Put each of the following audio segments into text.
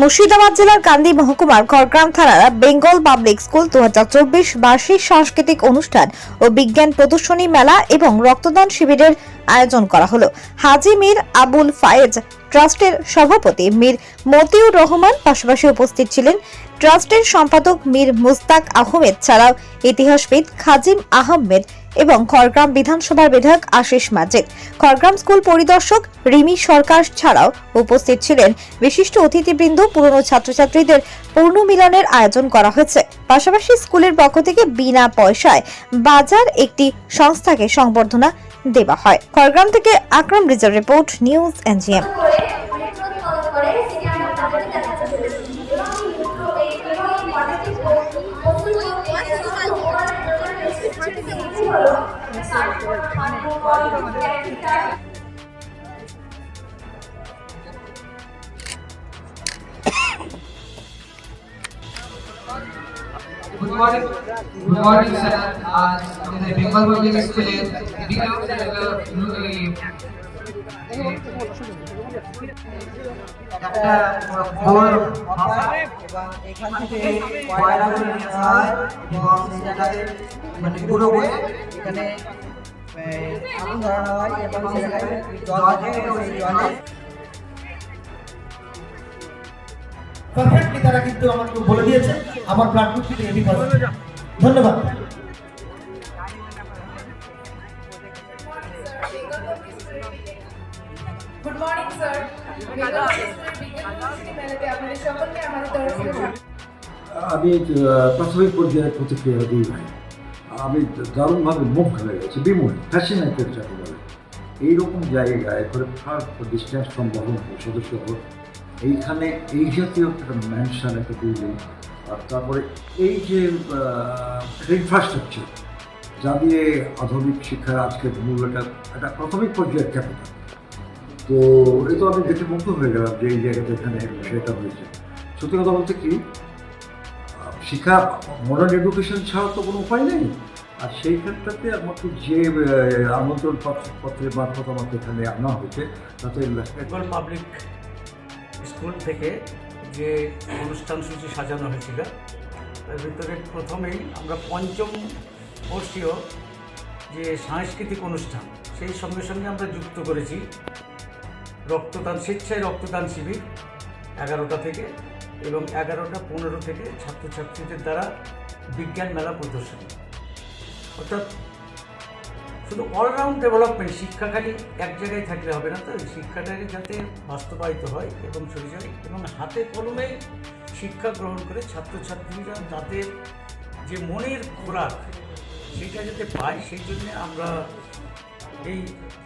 মুর্শিদাবাদ জেলার কান্দি মহকুমার খড়গ্রাম থানার বেঙ্গল পাবলিক স্কুল দু বার্ষিক সাংস্কৃতিক অনুষ্ঠান ও বিজ্ঞান প্রদর্শনী মেলা এবং রক্তদান শিবিরের আয়োজন করা হলো। হাজি মীর আবুল ফায়েজ ট্রাস্টের সভাপতি মীর মতিউর রহমান পাশাপাশি উপস্থিত ছিলেন ট্রাস্টের সম্পাদক মীর মুস্তাক আহমেদ, ছাড়াও ইতিহাসবিদ খাজিম আহমেদ এবং খড়গ্রাম বিধানসভার বিধায়ক আশিস মাজিদ খড়গ্রাম স্কুল পরিদর্শক রিমি সরকার ছাড়াও উপস্থিত ছিলেন। বিশিষ্ট অতিথিবৃন্দ, পুরনো ছাত্রছাত্রীদের পূর্ণ মিলনের আয়োজন করা হয়েছে। পাশাপাশি স্কুলের পক্ষ থেকে বিনা পয়সায় বাজার একটি সংস্থাকে সংবর্ধনা দেওয়া হয়। খড়গ্রাম থেকে Akram reserve report, news NGM. Good morning good morning sir আজ আমাদের বেঙ্গল পাবলিক স্কুলের বিজ্ঞান একটা খবর এবং এখান থেকে কয়লাগুলো আসা হয় এবং জায়গায় মানে গুঁড়ো করে এখানে আগুন ধরানো হয় এবং জায়গায় জল থাকে এবং জলে পারফেক্টলি তারা কিন্তু আমাকে বলে দিয়েছে, আমার ব্লাড গ্রুপ কিন্তু এবি পজিটিভ ধন্যবাদ গুড মর্নিং স্যার আপনাদের সকলকে আমাদের তরফ থেকে আমি প্রাথমিক পর্যায়ে প্রতিক্রিয়া দিই ভাই। আমি দারুণভাবে মুখ হয়ে গেছি বিমূল ফ্যাসিনেটেড যাকে বলে। এইরকম জায়গায় করে ফার্স্ট ডিস্টেন্স ফ্রম বহন সদস্য হোক এইখানে এই জাতীয় একটা ম্যানশন একটা বিল্ডিং আর তারপরে এই যে ইনফ্রাস্ট্রাকচার যা দিয়ে আধুনিক শিক্ষার আজকের মূল্যটা একটা প্রাথমিক পর্যায়ের ক্যাপিটাল তো এই তো আমি দেখে মুগ্ধ হয়ে গেলাম যে এই জায়গাটা এখানে সেটা হয়েছে। সত্যি কথা বলতে কি শিক্ষা মডার্ন এডুকেশন ছাড়া তো কোনো উপায় নেই। আর সেই ক্ষেত্রতে আমাকে যে আমন্ত্রণ পত্রের মারফত আমাকে এখানে আনা হয়েছে তাতে বেঙ্গল পাবলিক স্কুল থেকে যে অনুষ্ঠান সূচি সাজানো হয়েছিল তার ভিতরে প্রথমেই আমরা পঞ্চম বর্ষীয় যে সাংস্কৃতিক অনুষ্ঠান সেই সঙ্গে সঙ্গে আমরা যুক্ত করেছি। রক্তদান, স্বেচ্ছায় রক্তদান শিবির এগারোটা থেকে এবং এগারোটা পনেরো থেকে ছাত্রছাত্রীদের দ্বারা বিজ্ঞান মেলা প্রদর্শনী। অর্থাৎ শুধু অলরাউন্ড ডেভেলপমেন্ট শিক্ষা খালি এক জায়গায় থাকলে হবে না, তো শিক্ষাটাকে যাতে বাস্তবায়িত হয় এবং চলে যায় এবং হাতে কলমে শিক্ষা গ্রহণ করে ছাত্রছাত্রীরা তাদের যে মনের খোরাক সেটা যাতে পায়, সেই জন্যে আমরা এই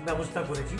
ব্যবস্থা করেছি।